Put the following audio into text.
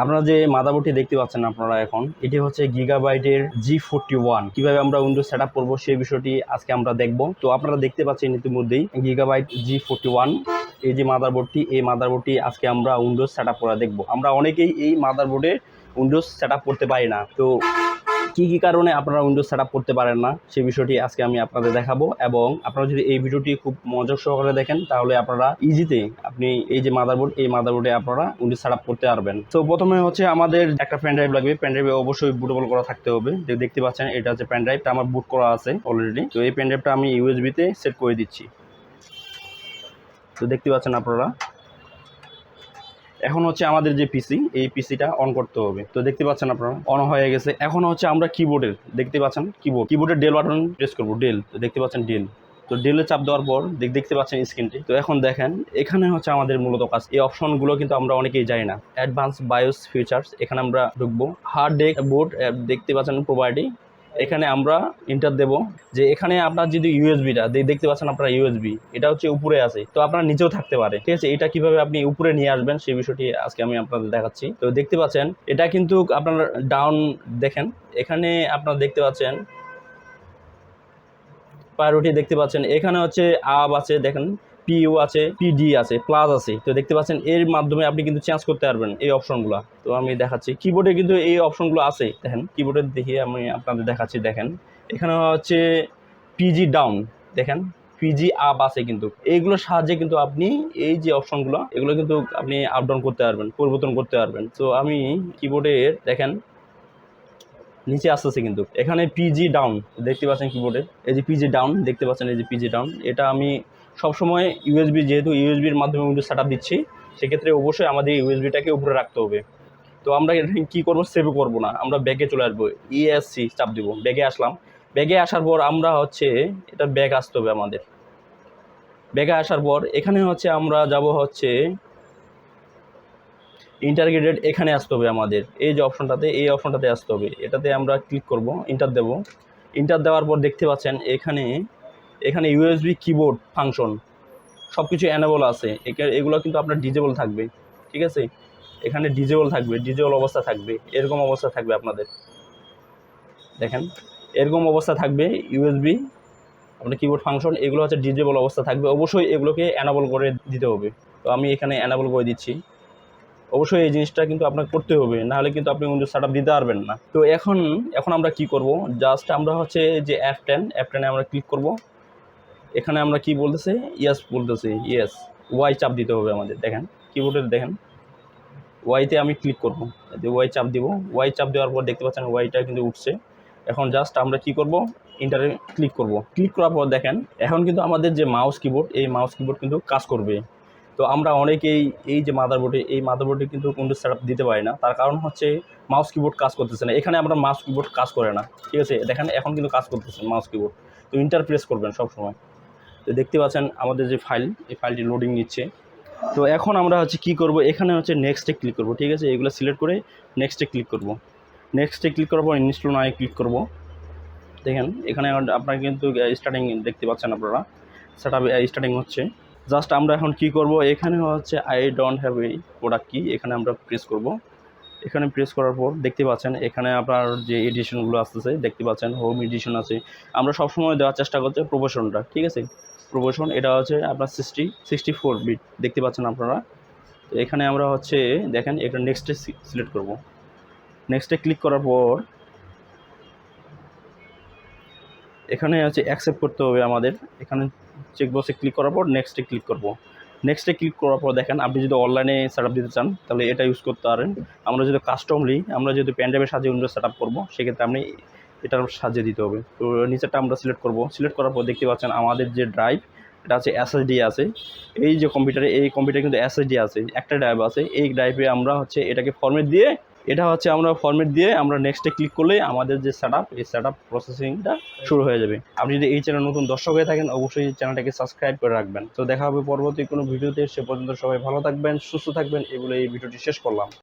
আপনারা যে মাদাবটি দেখতে পাচ্ছেন আপনারা এখন, এটি হচ্ছে গিগাবাইটের জি ফোরটি ওয়ান কীভাবে আমরা উইন্ডোজ সেট আপ করব সেই বিষয়টি আজকে আমরা দেখব। তো আপনারা দেখতে পাচ্ছেন ইতিমধ্যেই গিগাবাইট জি ফোরটি ওয়ান এই যে মাদারবোর্ডটি, এই মাদারবোর্ডটি আজকে আমরা উইন্ডোজ সেট আপ করা দেখব। আমরা অনেকেই এই মাদারবোর্ডে উইন্ডোজ সেট আপ করতে পারি না। তো কী কী কারণে আপনারা উইন্ডোজ সেট করতে পারেন না সেই বিষয়টি আজকে আমি আপনাদের দেখাবো এবং আপনারা যদি এই ভিডিওটি খুব মনোযোগ সহকারে দেখেন, তাহলে আপনারা ইজিতে আপনি এই যে মাদারবোর্ড এই মাদারবোর্ডে আপনারা উইন্ডোজ সেট করতে পারবেন। তো প্রথমে হচ্ছে আমাদের একটা পেন ড্রাইভ লাগবে। পেন ড্রাইভে অবশ্যই বুটেবল করা থাকতে হবে। যে দেখতে পাচ্ছেন, এটা হচ্ছে পেন ড্রাইভটা আমার বুট করা আছে অলরেডি তো এই পেন ড্রাইভটা আমি ইউএসবিতে সেট করে দিচ্ছি। তো দেখতে পাচ্ছেন আপনারা। এখন হচ্ছে আমাদের যে পিসি এই পিসিটা অন করতে হবে। তো দেখতে পাচ্ছেন আপনারা অন হয়ে গেছে। এখন হচ্ছে আমরা কিবোর্ডের দেখতে পাচ্ছেন? কিবোর্ড কিবোর্ডের ডেল বাটন প্রেস করব ডেল দেখতে পাচ্ছেন ডেল তো ডেলে চাপ দেওয়ার পর দেখ- দেখতে পাচ্ছেন স্ক্রিনটি তো এখন দেখেন, এখানে হচ্ছে আমাদের মূলত কাজ। এই অপশনগুলো কিন্তু আমরা অনেকেই জানি না। অ্যাডভান্স বায়োস ফিচার্স এখানে আমরা ঢুকবো। হার্ড ডেক বোর্ড দেখতে পাচ্ছেন প্রোভাইডি এখানে আমরা ইন্টার দেব। যে এখানে আপনার যদি ইউএসবিটা দেখতে পাচ্ছেন আপনারা ইউএসবি এটা হচ্ছে উপরে আছে। তো আপনার নিচেও থাকতে পারে। ঠিক আছে, এটা কীভাবে আপনি উপরে নিয়ে আসবেন সেই বিষয়টি আজকে আমি আপনাদের দেখাচ্ছি। তো দেখতে পাচ্ছেন, এটা কিন্তু আপনার ডাউন দেখেন। এখানে আপনারা দেখতে পাচ্ছেন প্রায়োরিটি দেখতে পাচ্ছেন। এখানে হচ্ছে আব আছে, দেখেন। পিইউ আছে পিডি আছে প্লাস আছে। তো দেখতে পাচ্ছেন, এর মাধ্যমে আপনি কিন্তু চেঞ্জ করতে পারবেন এই অপশনগুলো তো আমি দেখাচ্ছি কিবোর্ডে কিন্তু এই অপশনগুলো আছে। দেখেন কিবোর্ডে দেখিয়ে আমি আপনাদের দেখাচ্ছি, দেখেন। এখানে হচ্ছে পিজি ডাউন দেখেন। পিজি আপ আছে কিন্তু। এইগুলোর সাহায্যে কিন্তু আপনি এই যে অপশনগুলো এগুলো কিন্তু আপনি আপ ডাউন করতে পারবেন, পরিবর্তন করতে পারবেন। তো আমি কিবোর্ডের দেখেন, নিচে আসতেছে কিন্তু। এখানে পিজি ডাউন দেখতে পাচ্ছেন কিবোর্ডে এই যে পিজি ডাউন দেখতে পাচ্ছেন এই যে পিজি ডাউন এটা আমি সবসময় ইউএসবি যেহেতু ইউএসবির মাধ্যমে উইন্ডোজ সেট দিচ্ছি, সেক্ষেত্রে অবশ্যই আমাদের ইউএসবিটাকে উপরে রাখতে হবে। তো আমরা কী করব সেভ করব না, আমরা ব্যাগে চলে আসব ইএসসি চাপ দিব ব্যাগে আসলাম। ব্যাগে আসার পর আমরা হচ্ছে, এটা ব্যাগ আসতে হবে আমাদের। ব্যাগে আসার পর এখানে হচ্ছে আমরা যাব হচ্ছে ইন্টারগ্রেটেড এখানে আসতে হবে আমাদের। এই যে অপশনটাতে এই অপশনটাতে আসতে হবে। এটাতে আমরা ক্লিক করব ইন্টার দেব। ইন্টার দেওয়ার পর দেখতে পাচ্ছেন এখানে এখানে ইউএসবি কিবোর্ড ফাংশন সব কিছু অ্যানেবল আছে। এগুলো কিন্তু আপনার ডিজেবল থাকবে, ঠিক আছে? এখানে ডিজেবল থাকবে ডিজেবল অবস্থা থাকবে, এরকম অবস্থা থাকবে আপনাদের। দেখেন, এরকম অবস্থা থাকবে ইউএসবি আপনার কিবোর্ড ফাংশন এগুলো হচ্ছে ডিজেবল অবস্থা থাকবে। অবশ্যই এগুলোকে অ্যানাবল করে দিতে হবে। তো আমি এখানে অ্যানাবল করে দিচ্ছি। অবশ্যই এই জিনিসটা কিন্তু আপনাকে করতে হবে, নাহলে কিন্তু আপনি উইন্ডোজ সেট দিতে পারবেন না। তো এখন এখন আমরা কি করব? জাস্ট আমরা হচ্ছে যে অ্যাপ টেন অ্যাপ টেনে আমরা ক্লিক করব। এখানে আমরা কি বলতেছি? ইয়েস বলতেছি ইয়েস ওয়াই চাপ দিতে হবে আমাদের, দেখেন। কিবোর্ডে দেখেন। ওয়াইতে আমি ক্লিক করব। ওয়াই চাপ দিব ওয়াই চাপ দেওয়ার পর দেখতে পাচ্ছেন ওয়াইটা কিন্তু উঠছে। এখন জাস্ট আমরা কি করব? ইন্টারে ক্লিক করব। ক্লিক করার পর দেখেন, এখন কিন্তু আমাদের যে মাউস কিবোর্ড এই মাউস কিবোর্ড কিন্তু কাজ করবে। তো আমরা অনেকেই এই যে মাদারবোর্ডে এই মাদারবোর্ডে কিন্তু কোনো সেট দিতে পারি না। তার কারণ হচ্ছে মাউস কিবোর্ড কাজ করতেছে না। এখানে আমরা মাউস কিবোর্ড কাজ করে না। ঠিক আছে? দেখেন, এখন কিন্তু কাজ করতেছে মাউস কিবোর্ড তো ইন্টার প্রেস করবেন সব সময় তো দেখতে পাচ্ছেন আমাদের যে ফাইল, এই ফাইলটি লোডিং নিচ্ছে। তো এখন আমরা হচ্ছে কি করব? এখানে হচ্ছে নেক্সটে ক্লিক করব, ঠিক আছে? এগুলো সিলেক্ট করে নেক্সটে ক্লিক করব। নেক্সটে ক্লিক করার পর ইনস্টল নয় ক্লিক করব। দেখেন, এখানে আপনার কিন্তু স্টার্টিং দেখতে পাচ্ছেন আপনারা। সেট স্টার্টিং হচ্ছে। জাস্ট আমরা এখন কি করব? এখানে হচ্ছে আই ডোন্ট হ্যাভ এই প্রোডাক্ট কি এখানে আমরা প্রেস করব। এখানে প্রেস করার পর দেখতে পাচ্ছেন, এখানে আপনার যে এডিশনগুলো আসতেছে, দেখতে পাচ্ছেন হোম এডিশন আছে। আমরা সবসময় দেওয়ার চেষ্টা করছি প্রফেশনটা ঠিক আছে? প্রফেশন এটা হচ্ছে আপনার সিক্সটি সিক্সটি ফোর বিট দেখতে পাচ্ছেন আপনারা? এখানে আমরা হচ্ছে, দেখেন, এটা নেক্সটে সিলেক্ট করব। নেক্সটে ক্লিক করার পর, এখানে হচ্ছে অ্যাকসেপ্ট করতে হবে আমাদের। এখানে চেকবক্সে ক্লিক করার পর নেক্সটে ক্লিক করব। নেক্সটে ক্লিক করার পর দেখেন, আপনি যদি অনলাইনে সেট দিতে চান, তাহলে এটা ইউজ করতে পারেন। আমরা যদি কাস্টমলি আমরা যেহেতু প্যান্ডামের সাহায্যে উইন্ডো সেট আপ করব, সেক্ষেত্রে আপনি এটার সাহায্যে দিতে হবে। তো নিচেরটা আমরা সিলেক্ট করব। সিলেক্ট করার পর দেখতে পাচ্ছেন আমাদের যে ড্রাইভ এটা হচ্ছে এসএসডি আছে। এই যে কম্পিউটারে এই কম্পিউটারে কিন্তু এসএসডি আছে। একটা ড্রাইভ আছে। এই ড্রাইভে আমরা হচ্ছে এটাকে ফর্মেট দিয়ে এটা হচ্ছে আমরা ফর্মেট দিয়ে আমরা নেক্সটে ক্লিক করলেই আমাদের যে সেট আপ এই সেট আপ প্রসেসিংটা শুরু হয়ে যাবে। আপনি যদি এই চ্যানেল নতুন দর্শক হয়ে থাকেন, অবশ্যই চ্যানেলটাকে সাবস্ক্রাইব করে রাখবেন। তো দেখা হবে পরবর্তী কোনো ভিডিওতে, সে পর্যন্ত সবাই ভালো থাকবেন, সুস্থ থাকবেন, এগুলো এই ভিডিওটি শেষ করলাম।